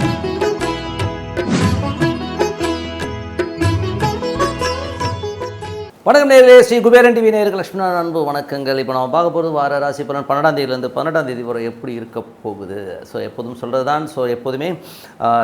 Thank you. வணக்கம் நேர்களே Sri Kuberan TV நேர்கள் லட்சுமணன் அன்பு வணக்கங்கள். இப்போ நம்ம பார்க்க போகிறது வார ராசி பலன் பன்னெண்டாம் தேதியிலேருந்து பன்னெண்டாம் தேதி வரை எப்படி இருக்க போகுது? ஸோ எப்போதும் சொல்கிறது தான் ஸோ எப்போதுமே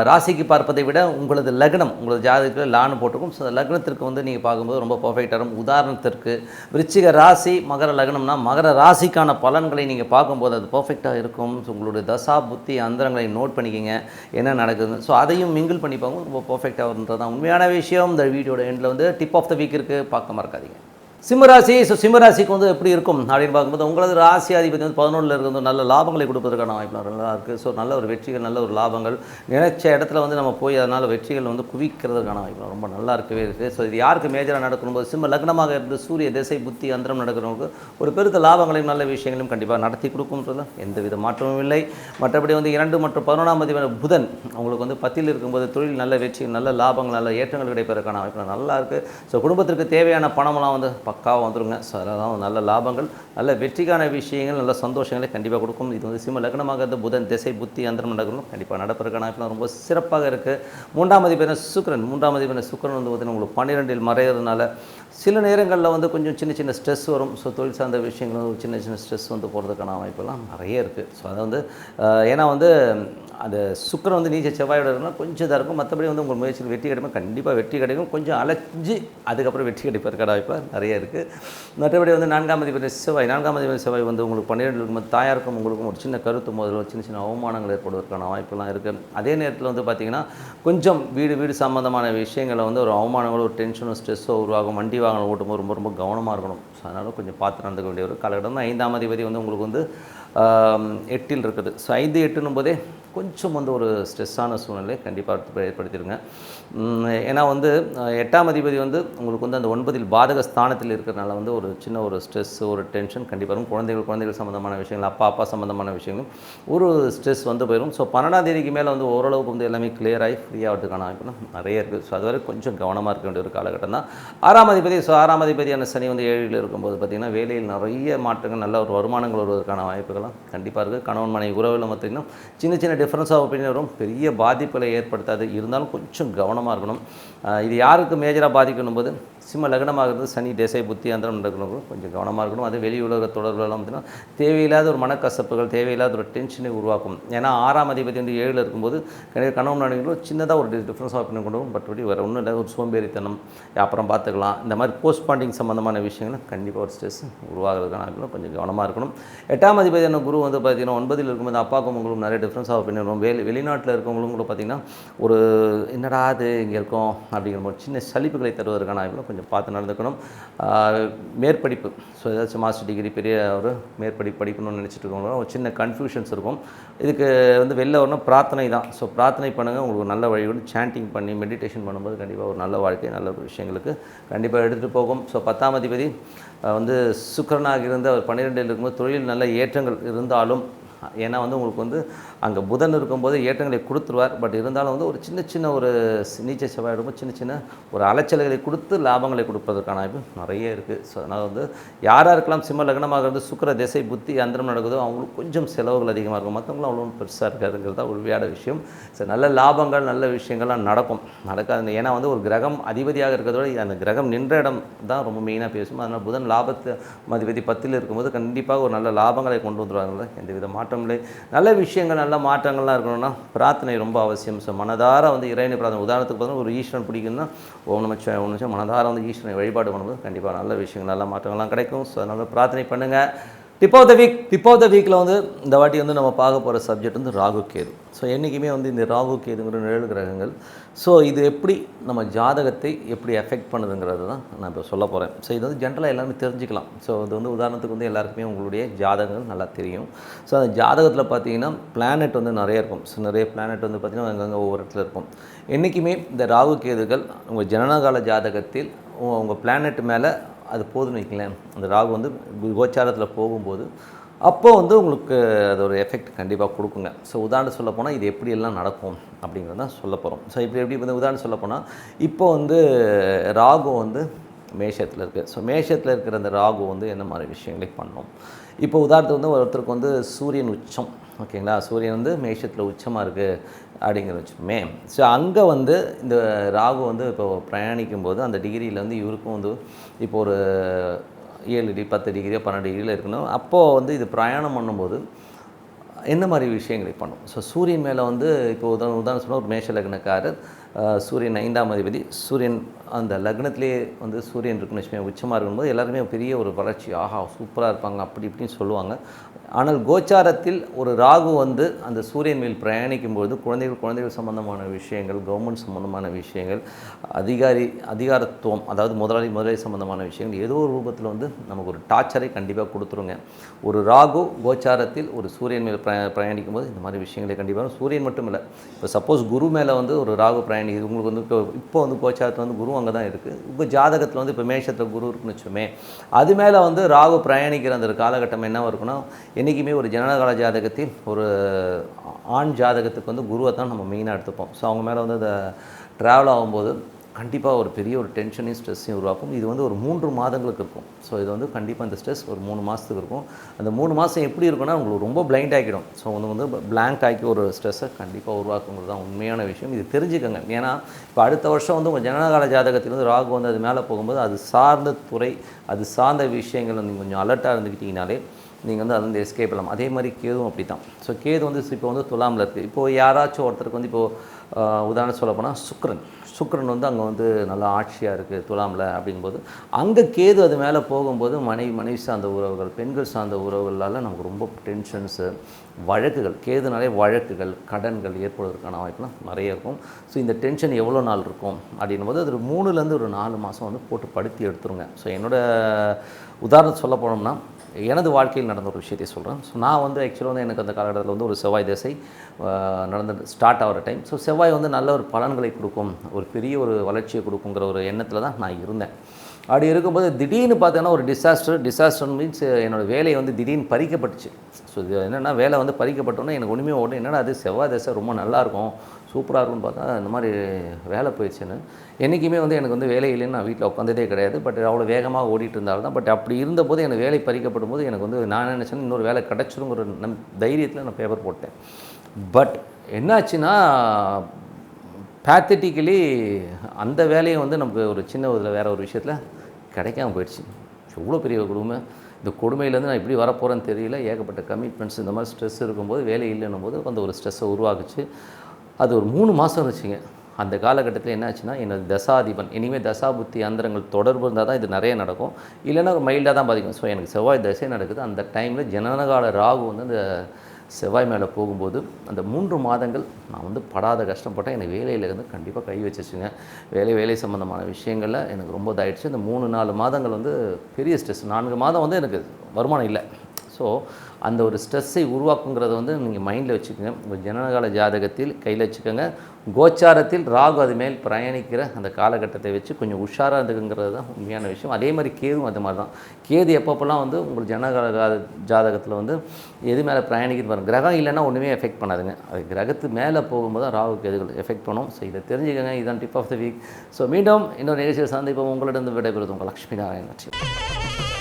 ராசிக்கு பார்ப்பதை விட உங்களது லக்னம் உங்களது ஜாதகத்தில் லான்னு போட்டுக்கும் ஸோ லக்னத்திற்கு வந்து நீங்கள் பார்க்கும்போது ரொம்ப பர்ஃபெக்டாக இருக்கும் உதாரணத்திற்கு விருச்சிக ராசி மகர லக்னம்னா மகர ராசிக்கான பலன்களை நீங்கள் பார்க்கும்போது அது பர்ஃபெக்டாக இருக்கும். ஸோ உங்களுடைய தசா புத்தி அந்தரங்களை நோட் பண்ணிக்கிங்க என்ன நடக்குது ஸோ அதையும் மிங்கிள் பண்ணி பார்க்கும்போது ரொம்ப பர்ஃபெக்டாக வருன்றது தான் உண்மையான விஷயம் இந்த வீடியோட எண்டில் வந்து டிப் ஆஃப் த வீக் இருக்குது பார்க்க மறக்காதீங்க சிம்மராசி ஸோ சிம்மராசிக்கு வந்து எப்படி இருக்கும் அப்படின்னு பார்க்கும்போது உங்களது ராசி அதிபதி வந்து பதினொன்றில் இருக்கிறது நல்ல லாபங்களை கொடுப்பதற்கான வாய்ப்பு நல்லா இருக்குது ஸோ நல்ல ஒரு வெற்றிகள் நல்ல ஒரு லாபங்கள். நினைச்ச இடத்துல வந்து நம்ம போய் அதனால் வெற்றிகள் வந்து குவிக்கிறதுக்கான வாய்ப்பு ரொம்ப நல்லா இருக்கவே இருக்குது ஸோ இது யாருக்கு மேஜராக நடக்கணும்போது சிம்ம லக்னமாக இருந்து சூரிய திசை புத்தி அந்தரம் நடக்கிறவங்களுக்கு ஒரு பெருத்த லாபங்களையும் நல்ல விஷயங்களையும் கண்டிப்பாக நடத்தி கொடுக்கும்ன்றது எந்த வித மாற்றமும் இல்லை. மற்றபடி வந்து இரண்டு மற்றும் பதினொன்றாம் தேதி புதன் உங்களுக்கு வந்து பத்தில் இருக்கும்போது தொழில் நல்ல வெற்றி நல்ல லாபங்கள் நல்ல ஏற்றங்கள் கிடைப்பதற்கான வாய்ப்பு நல்லா இருக்குது ஸோ குடும்பத்திற்கு தேவையான பணமெல்லாம் வந்து பக்காவாக வந்துருங்க. ஸோ அதெல்லாம் நல்ல லாபங்கள் நல்ல வெற்றிக்கான விஷயங்கள் நல்ல சந்தோஷங்களை கண்டிப்பாக கொடுக்கும். இது வந்து சிம்ம லக்னமாக இருந்த புதன் திசை புத்தி அந்தரம் நடக்கணும் கண்டிப்பாக நடப்பதற்கான வாய்ப்புலாம் ரொம்ப சிறப்பாக இருக்குது மூன்றாம் அதிபதியான சுக்கரன் மூன்றாம் அதிபதியான சுக்கிரன் வந்து பார்த்திங்கன்னா உங்களுக்கு பன்னிரெண்டில் மறையிறதுனால சில நேரங்களில் வந்து கொஞ்சம் சின்ன சின்ன ஸ்ட்ரெஸ் வரும். ஸோ தொழில் சார்ந்த விஷயங்கள் சின்ன சின்ன ஸ்ட்ரெஸ் வந்து போகிறதுக்கான வாய்ப்பெல்லாம் நிறைய இருக்குது ஸோ அதை வந்து ஏன்னா வந்து அந்த சுக்கரம் வந்து நீச்சல் செவ்வாயோட இருந்தால் கொஞ்சம் இதாக இருக்கும். மற்றபடி வந்து உங்கள் முயற்சியில் வெற்றி கிடைக்கும். கண்டிப்பாக வெற்றி கிடைக்கும். கொஞ்சம் அலைஞ்சு அதுக்கப்புறம் வெற்றி கிடைப்பதற்கான வாய்ப்பு நிறைய இருக்குது மற்றபடி வந்து நான்காம் அதிபதி செவ்வாய். நான்காம் அதிபதி செவ்வாய் வந்து உங்களுக்கு பன்னிரெண்டு இருக்கும்போது தாயாருக்கும் உங்களுக்கும் ஒரு சின்ன கருத்து முதல்ல சின்ன சின்ன அவமானங்கள் ஏற்படுவதற்கான வாய்ப்புலாம் இருக்குது அதே நேரத்தில் வந்து பார்த்திங்கன்னா கொஞ்சம் வீடு வீடு சம்மந்தமான விஷயங்களை வந்து ஒரு அவமானங்களோ ஒரு டென்ஷனோ ஸ்ட்ரெஸ்ஸோ உருவாகும். வண்டி வாகனம் ஓட்டும்போது ரொம்ப ரொம்ப கவனமாக இருக்கணும். ஸோ அதனால் கொஞ்சம் பார்த்து நடந்துக்க வேண்டிய ஒரு காலகட்டம். ஐந்தாம் அதிபதி வந்து உங்களுக்கு வந்து எட்டில் இருக்குது. ஸோ ஐந்து எட்டுன்னும் போதே கொஞ்சம் வந்து ஒரு ஸ்ட்ரெஸ்ஸான சூழ்நிலை கண்டிப்பாக ஏற்படுத்திடுங்க. ஏன்னா வந்து எட்டாம் அதிபதி வந்து உங்களுக்கு வந்து அந்த ஒன்பதில் பாதக ஸ்தானத்தில் இருக்கிறனால வந்து ஒரு சின்ன ஒரு ஸ்ட்ரெஸ் ஒரு டென்ஷன் கண்டிப்பாக இருக்கும் குழந்தைகள் குழந்தைகள் சம்மந்தமான விஷயங்கள் அப்பா அப்பா சம்மந்தமான விஷயங்கள் ஒரு ஸ்ட்ரெஸ் வந்து போயிடும் ஸோ பன்னெண்டாம் தேதிக்கு மேலே வந்து ஓரளவுக்கு வந்து எல்லாமே clear ஆகி ஃப்ரீ ஆகிறதுக்கான வாய்ப்பு நிறைய இருக்குது. ஸோ அதுவரை கொஞ்சம் கவனமாக இருக்க வேண்டிய ஒரு காலகட்டம் தான். ஆறாம் அதிபதி ஸோ ஆறாம் அதிபதியான சனி வந்து ஏழில் இருக்கும்போது பார்த்திங்கன்னா வேலையில் நிறைய மாற்றங்கள் நல்ல ஒரு வருமானங்கள் வருவதற்கான வாய்ப்புகள் வாய்ப்புகள்லாம் கண்டிப்பாக இருக்குது கணவன் மனைவி உறவில் பார்த்திங்கன்னா சின்ன சின்ன டிஃப்ரென்ஸ் ஆஃப் ஒப்பீனியன் வரும். பெரிய பாதிப்புகளை ஏற்படுத்தாது. இருந்தாலும் கொஞ்சம் கவனமாக இருக்கணும். இது யாருக்கு மேஜராக பாதிக்கணும் போது சிம்ம லக்னமாக இருந்து சனி தேசை புத்தி அந்தரம் நடக்கணும் கொஞ்சம் கவனமாக இருக்கணும். அது வெளி உலக தொடர்புலாம் பார்த்திங்கன்னா தேவையில்லாத ஒரு மனக்கசப்புகள் தேவையில்லாத ஒரு டென்ஷனை உருவாக்கும். ஏன்னா ஆறாம் அதிபதி வந்து ஏழில் இருக்கும்போது கணவன் மனைவிகளும் சின்னதாக ஒரு டிஃப்ரென்ஸ் ஆஃப் ஒப்பீனியன் கொண்டு வரும். பட் வேறு ஒன்றும் இல்லை. ஒரு சோம்பேறித்தனம் அப்புறம் பார்த்துக்கலாம் இந்த மாதிரி போஸ்ட்மார்ட்டிங் சம்மந்தமான விஷயங்கள் கண்டிப்பாக ஒரு ஸ்ட்ரெஸ் உருவாகிறதுக்கான கொஞ்சம் கவனமாக இருக்கணும். எட்டாம் என்ன குரு வந்து பார்த்திங்கன்னா ஒன்பதில் இருக்கும்போது அப்பாவுக்கும் உங்களுக்கும் நிறைய டிஃப்ரென்ஸ் ஆஃப் ஒப்பீனியன் வரும் வெளி வெளிநாட்டில் இருக்கவங்களும் கூட பார்த்திங்கன்னா ஒரு என்னடா அது இங்கே இருக்கோம் அப்படிங்கிற ஒரு சின்ன சலிப்புகளை தருவதற்கான வாய்ப்புகள் கொஞ்சம் பார்த்து நடந்துக்கணும். மேற்படிப்பு. ஸோ ஏதாச்சும் மாஸ்டர் டிகிரி பெரிய ஒரு மேற்படிப்பு படிக்கணும்னு நினச்சிட்டு இருக்கவங்க ஒரு சின்ன கன்ஃபியூஷன்ஸ் இருக்கும். இதுக்கு வந்து வெளில வரணும் பிரார்த்தனை தான். ஸோ பிரார்த்தனை பண்ணுங்கள் உங்களுக்கு நல்ல வழிகள் சாண்டிங் பண்ணி மெடிடேஷன் பண்ணும்போது கண்டிப்பாக ஒரு நல்ல வாழ்க்கை நல்ல ஒரு விஷயங்களுக்கு கண்டிப்பாக எடுத்துகிட்டு போகும். ஸோ பத்தாம் அதிபதி வந்து சுக்கரனாக இருந்து அவர் பன்னிரெண்டில் இருக்கும்போது தொழில் நல்ல ஏற்றங்கள் இருந்தாலும் ஏன்னா வந்து உங்களுக்கு வந்து அங்கே புதன் இருக்கும்போது ஏற்றங்களை கொடுத்துருவார். பட் இருந்தாலும் வந்து ஒரு சின்ன சின்ன ஒரு நீச்ச செவ்வாய் இருக்கும் சின்ன சின்ன ஒரு அலைச்சல்களை கொடுத்து லாபங்களை கொடுப்பதற்கான வாய்ப்பு நிறைய இருக்குது ஸோ அதனால் வந்து யாராக இருக்கலாம் சிம்ம லக்னமாக இருந்து சுக்கிர திசை புத்தி அந்தரம் நடக்குதோ அவங்களுக்கு கொஞ்சம் செலவுகள் அதிகமாக இருக்கும். மற்றவங்களும் அவ்வளோ பெருசாக இருக்காதுங்கிறது தான் உண்மையான விஷயம். ஸோ நல்ல லாபங்கள் நல்ல விஷயங்கள்லாம் நடக்கும். நடக்காது ஏன்னா வந்து ஒரு கிரகம் அதிபதியாக இருக்கிறதோட அந்த கிரகம் நின்ற இடம் தான் ரொம்ப மெயினாக பேசும். அதனால் புதன் லாபத்து அதிபதி பத்தில் இருக்கும்போது கண்டிப்பாக ஒரு நல்ல லாபங்களை கொண்டு வந்துடுவாங்க எந்த விதமான மாற்றம் நல்ல விஷயங்கள் நல்ல மாற்றங்கள்லாம் இருக்கணும்னா பிரார்த்தனை ரொம்ப அவசியம். ஸோ மனதார வந்து இறைவனை பிரார்த்தனை. உதாரணத்துக்கு பார்த்தீங்கன்னா ஒரு ஈஸ்வரன் பிடிக்குன்னா ஓம் நமச்சிவாய ஓம் நிமிஷம் மனதார வந்து ஈஸ்வரனை வழிபாடு பண்ணும்போது கண்டிப்பாக நல்ல விஷயங்கள் நல்ல மாற்றங்கள்லாம் கிடைக்கும். ஸோ அதனால் பிரார்த்தனை பண்ணுங்கள் tip of the week tip of the வீக்கில் வந்து இந்த வாட்டி வந்து நம்ம பார்க்க போகிற சப்ஜெக்ட் வந்து ராகு கேது. ஸோ என்றைக்குமே வந்து இந்த ராகு கேதுங்கிற நிழல் கிரகங்கள் ஸோ இது எப்படி நம்ம ஜாதகத்தை எப்படி எஃபெக்ட் பண்ணுதுங்கிறது தான் நான் இப்போ சொல்ல போகிறேன் ஸோ இது வந்து ஜென்ரலாக எல்லாருமே தெரிஞ்சுக்கலாம். ஸோ இது வந்து உதாரணத்துக்கு வந்து எல்லாருக்குமே உங்களுடைய ஜாதகங்கள் நல்லா தெரியும். ஸோ அந்த ஜாதகத்தில் பார்த்தீங்கன்னா பிளானட் வந்து நிறைய இருக்கும். ஸோ நிறைய பிளானட் வந்து பார்த்திங்கன்னா அங்கங்கே ஒவ்வொரு இடத்துல இருக்கும். என்றைக்குமே இந்த ராகு கேதுகள் உங்கள் ஜனனகால ஜாதகத்தில் உ- உங்கள் பிளானட் மேலே அது போதுன்னு வைக்கலேன் அந்த ராகு வந்து கோச்சாரத்தில் போகும்போது அப்போ வந்து உங்களுக்கு அது ஒரு எஃபெக்ட் கண்டிப்பாக கொடுக்குங்க. ஸோ உதாரணம் சொல்ல போனால் இது எப்படியெல்லாம் நடக்கும் அப்படிங்கிறத தான் சொல்ல போகிறோம் ஸோ இப்படி எப்படி வந்து உதாரணம் சொல்ல போனால் இப்போ வந்து ராகு வந்து மேஷத்தில் இருக்குது ஸோ மேஷத்தில் இருக்கிற அந்த ராகு வந்து என்ன மாதிரி விஷயங்களை பண்ணும்? இப்போ உதாரணத்துக்கு வந்து ஒருத்தருக்கு வந்து சூரியன் உச்சம். ஓகேங்களா? சூரியன் வந்து மேஷத்தில் உச்சமாக இருக்குது அப்படிங்கிற வச்சுமே ஸோ அங்கே வந்து இந்த ராகு வந்து இப்போ பிரயாணிக்கும் போது அந்த டிகிரியில் வந்து இவருக்கும் வந்து இப்போ ஒரு ஏழு டிகிரி பத்து டிகிரியோ பன்னெண்டு டிகிரியில் இருக்கணும். அப்போது வந்து இது பிரயாணம் பண்ணும்போது என்ன மாதிரி விஷயங்களை பண்ணும்? ஸோ சூரியன் மேலே வந்து இப்போ உதாரணம் உதாரணம் சொன்னால் ஒரு மேஷ லக்னக்காரர் சூரியன் ஐந்தாம் அதிபதி சூரியன் அந்த லக்னத்திலேயே வந்து சூரியன் இருக்குன்னு வச்சுக்கோங்க உச்சமாக இருக்கும்போது எல்லாருமே பெரிய ஒரு வளர்ச்சி. ஆஹா சூப்பராக இருப்பாங்க அப்படி இப்படின்னு சொல்லுவாங்க. ஆனால் கோச்சாரத்தில் ஒரு ராகு வந்து அந்த சூரியன் மேல் பிரயாணிக்கும்போது குழந்தைகள் குழந்தைகள் சம்பந்தமான விஷயங்கள் கவர்மெண்ட் சம்பந்தமான விஷயங்கள் அதிகாரி அதிகாரத்துவம் அதாவது முதலாளி முதலாளி சம்பந்தமான விஷயங்கள் ஏதோ ஒரு ரூபத்தில் வந்து நமக்கு ஒரு டார்ச்சரை கண்டிப்பாக கொடுத்துருங்க. ஒரு ராகு கோச்சாரத்தில் ஒரு சூரியன் மேல் பிரயா பிரயாணிக்கும் போது இந்த மாதிரி விஷயங்களை கண்டிப்பாக சூரியன் மட்டும் இல்லை இப்போ சப்போஸ் குரு மேலே வந்து ஒரு ராகு பிரயாணிக்குது உங்களுக்கு வந்து இப்போ இப்போ வந்து கோச்சாரத்தில் வந்து குரு அங்கே தான் இருக்குது உங்கள் ஜாதகத்தில் வந்து இப்போ மேஷத்தில் குரு இருக்குன்னு வச்சுமே அது மேலே வந்து ராகு பிரயாணிக்கிற அந்த ஒரு காலகட்டம் என்ன இருக்குன்னா என்றைக்குமே ஒரு ஜனனகால ஜாதகத்தில் ஒரு ஆண் ஜாதகத்துக்கு வந்து குருவை தான் நம்ம மெயினாக எடுத்துப்போம். ஸோ அவங்க மேலே வந்து அந்த ட்ராவல் ஆகும்போது கண்டிப்பாக ஒரு பெரிய ஒரு டென்ஷனையும் ஸ்ட்ரெஸ்ஸையும் உருவாக்கும். இது வந்து ஒரு மூன்று மாதங்களுக்கு இருக்கும். ஸோ இது வந்து கண்டிப்பாக இந்த ஸ்ட்ரெஸ் ஒரு மூணு மாதத்துக்கு இருக்கும். அந்த மூணு மாதம் எப்படி இருக்குன்னா உங்களுக்கு ரொம்ப பிளைண்ட் ஆகிடும். ஸோ வந்து வந்து பிளாங்க் ஆக்கி ஒரு ஸ்ட்ரெஸ்ஸை கண்டிப்பாக உருவாக்குங்கிறது தான் உண்மையான விஷயம். இது தெரிஞ்சுக்கங்க. ஏன்னா இப்போ அடுத்த வருஷம் வந்து உங்கள் ஜனனகால ஜாதகத்தில் வந்து ராகு வந்து அது மேலே போகும்போது அது சார்ந்த துறை அது சார்ந்த விஷயங்கள் நீங்கள் கொஞ்சம் அலர்ட்டாக இருந்துக்கிட்டிங்கனாலே நீங்கள் வந்து அது வந்து எஸ்கேப் பண்ணலாம். அதே மாதிரி கேதுவும் அப்படி தான் ஸோ கேது வந்து இப்போ வந்து துலாமில் இருக்குது இப்போது யாராச்சும் ஒருத்தருக்கு வந்து இப்போது உதாரணம் சொல்ல போனால் சுக்ரன் சுக்கிரன் வந்து அங்கே வந்து நல்லா ஆட்சியாக இருக்குது துலாமில் அப்படிங்கும்போது அங்கே கேது அது மேலே போகும்போது மனைவி மனைவி சார்ந்த உறவுகள் பெண்கள் சார்ந்த உறவுகளால் நமக்கு ரொம்ப டென்ஷன்ஸு வழக்குகள். கேதுனாலே வழக்குகள் கடன்கள் ஏற்படுவதற்கான வாய்ப்புலாம் நிறைய இருக்கும். ஸோ இந்த டென்ஷன் எவ்வளோ நாள் இருக்கும் அப்படின்னும் போது அது ஒரு மூணுலேருந்து ஒரு நாலு மாதம் வந்து போட்டு படுத்தி எடுத்துருங்க. ஸோ என்னோட உதாரணம் சொல்ல போனோம்னா எனது வாழ்க்கையில் நடந்த ஒரு விஷயத்தை சொல்கிறேன் ஸோ நான் வந்து ஆக்சுவலாக வந்து எனக்கு அந்த காலகட்டத்தில் வந்து ஒரு செவ்வாய் திசை நடந்த ஸ்டார்ட் ஆகிற டைம் ஸோ செவ்வாய் வந்து நல்ல ஒரு பலன்களை கொடுக்கும் ஒரு பெரிய ஒரு வளர்ச்சியை கொடுக்குங்கிற ஒரு எண்ணத்தில் தான் நான் இருந்தேன். அப்படி இருக்கும்போது திடீர்னு பார்த்தீங்கன்னா ஒரு டிசாஸ்டர் டிசாஸ்டர் மீன்ஸ் என்னோடய வேலையை வந்து திடீர்னு பறிக்கப்பட்டுச்சு. ஸோ இது என்னென்னா வேலை வந்து பறிக்கப்பட்டோன்னே எனக்கு ஒன்றுமே ஓடும் என்னடா அது செவ்வாய் தசை ரொம்ப நல்லாயிருக்கும் சூப்பராக இருக்கும்னு பார்த்தா இந்த மாதிரி வேலை போயிடுச்சுன்னு. என்றைக்குமே வந்து எனக்கு வந்து வேலை இல்லைன்னு நான் வீட்டில் உட்காந்ததே கிடையாது. பட் அவ்வளோ வேகமாக ஓடிட்டு இருந்தாலும் தான். பட் அப்படி இருந்தபோது எனக்கு வேலை பறிக்கப்படும் போது எனக்கு வந்து நான் நினச்சேன் இன்னொரு வேலை கிடச்சிருங்கிற நம் தைரியத்தில் நான் பேப்பர் போட்டேன். பட் என்னாச்சுன்னா பேத்தட்டிக்கலி அந்த வேலையை வந்து நமக்கு ஒரு சின்ன இதில் வேறு ஒரு விஷயத்தில் கிடைக்காம போயிடுச்சு. எவ்வளோ பெரிய கொடுமை. இந்த கொடுமையிலேருந்து நான் எப்படி வரப்போகிறேன்னு தெரியல. ஏகப்பட்ட கமிட்மெண்ட்ஸ் இந்த மாதிரி ஸ்ட்ரெஸ் இருக்கும்போது வேலை இல்லைன்னும் போது அந்த ஒரு ஸ்ட்ரெஸ்ஸை உருவாக்குச்சு. அது ஒரு மூணு மாதம் இருந்துச்சுங்க அந்த காலகட்டத்தில் என்னாச்சுன்னா என்னோட தசாதிபன் இனிமேல் தசா புத்தி அந்தரங்கள் தொடர்பு இருந்தால் தான் இது நிறைய நடக்கும். இல்லைன்னா மைல்டாக தான் பாதிக்கும். ஸோ எனக்கு செவ்வாய் தசை நடக்குது. அந்த டைமில் ஜனனகால ராகு வந்து அந்த செவ்வாய் மேலே போகும்போது அந்த மூன்று மாதங்கள் நான் வந்து படாத கஷ்டப்பட்டேன். எனக்கு வேலையிலேருந்து கண்டிப்பாக கை வச்சிச்சுங்க. வேலை வேலை சம்மந்தமான விஷயங்களில் எனக்கு ரொம்ப இதாகிடுச்சு இந்த மூணு நாலு மாதங்கள் வந்து பெரிய ஸ்ட்ரெஸ் நான்கு மாதம் வந்து எனக்கு வருமானம் இல்லை. ஸோ அந்த ஒரு ஸ்ட்ரெஸ்ஸை உருவாக்குங்கிறத வந்து நீங்கள் மைண்டில் வச்சுக்கோங்க. உங்கள் ஜனனகால ஜாதகத்தில் கையில் வச்சுக்கோங்க. கோச்சாரத்தில் ராகு அது மேல் பிரயாணிக்கிற அந்த காலகட்டத்தை வச்சு கொஞ்சம் உஷாராக இருந்துக்குங்கிறது தான் உண்மையான விஷயம். அதே மாதிரி கேதுவும் அது மாதிரி தான். கேது எப்பப்போல்லாம் வந்து உங்கள் ஜனகால ஜாதகத்தில் வந்து எது மேலே பிரயாணிக்கிறது பாருங்க. கிரகம் இல்லைன்னா ஒன்றுமே எஃபெக்ட் பண்ணாதுங்க. அது கிரகத்து மேலே போகும்போது தான் ராகு கேதுகள் எஃபெக்ட் பண்ணும். ஸோ இதை தெரிஞ்சுக்கோங்க. இதுதான் tip of the week so மீண்டும் இன்னொரு நிகழ்ச்சியில் சந்திப்போம். உங்களிடம் விடைபெறுது உங்கள் லக்ஷ்மி நாராயணன். வெற்றி